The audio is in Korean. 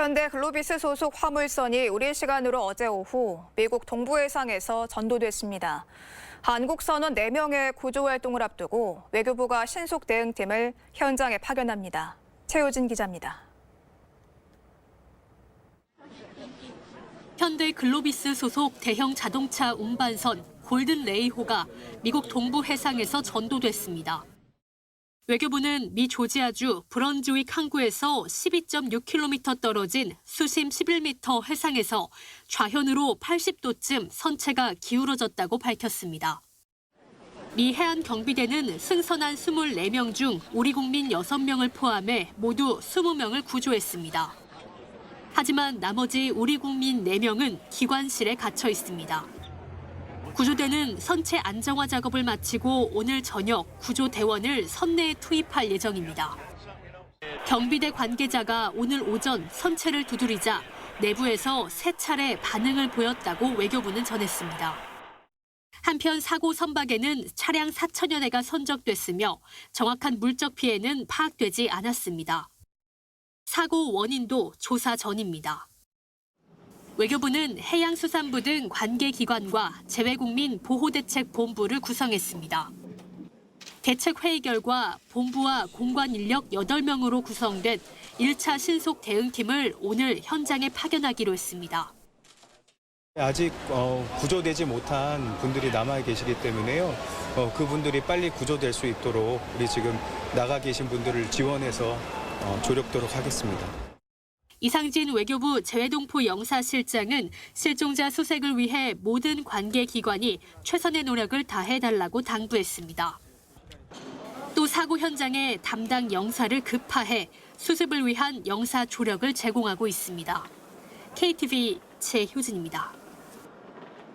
현대 글로비스 소속 화물선이 우리 시간으로 어제 오후 미국 동부 해상에서 전도됐습니다. 한국 선원 4명의 구조 활동을 앞두고 외교부가 신속 대응팀을 현장에 파견합니다. 최효진 기자입니다. 현대 글로비스 소속 대형 자동차 운반선 골든 레이호가 미국 동부 해상에서 전도됐습니다. 외교부는 미 조지아주 브런즈윅 항구에서 12.6km 떨어진 수심 11m 해상에서 좌현으로 80도쯤 선체가 기울어졌다고 밝혔습니다. 미 해안 경비대는 승선한 24명 중 우리 국민 6명을 포함해 모두 20명을 구조했습니다. 하지만 나머지 우리 국민 4명은 기관실에 갇혀 있습니다. 구조대는 선체 안정화 작업을 마치고 오늘 저녁 구조대원을 선내에 투입할 예정입니다. 경비대 관계자가 오늘 오전 선체를 두드리자 내부에서 세 차례 반응을 보였다고 외교부는 전했습니다. 한편 사고 선박에는 차량 4천여 대가 선적됐으며 정확한 물적 피해는 파악되지 않았습니다. 사고 원인도 조사 전입니다. 외교부는 해양수산부 등 관계 기관과 재외국민 보호대책본부를 구성했습니다. 대책회의 결과 본부와 공관 인력 8명으로 구성된 1차 신속 대응팀을 오늘 현장에 파견하기로 했습니다. 아직 어, 구조되지 못한 분들이 남아 계시기 때문에요. 어, 그분들이 빨리 구조될 수 있도록 우리 지금 나가 계신 분들을 지원해서 어, 조력도록 하겠습니다. 이상진 외교부 재외동포 영사실장은 실종자 수색을 위해 모든 관계 기관이 최선의 노력을 다해달라고 당부했습니다. 또 사고 현장에 담당 영사를 급파해 수습을 위한 영사 조력을 제공하고 있습니다. KTV 최효진입니다.